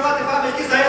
керувати фабрики за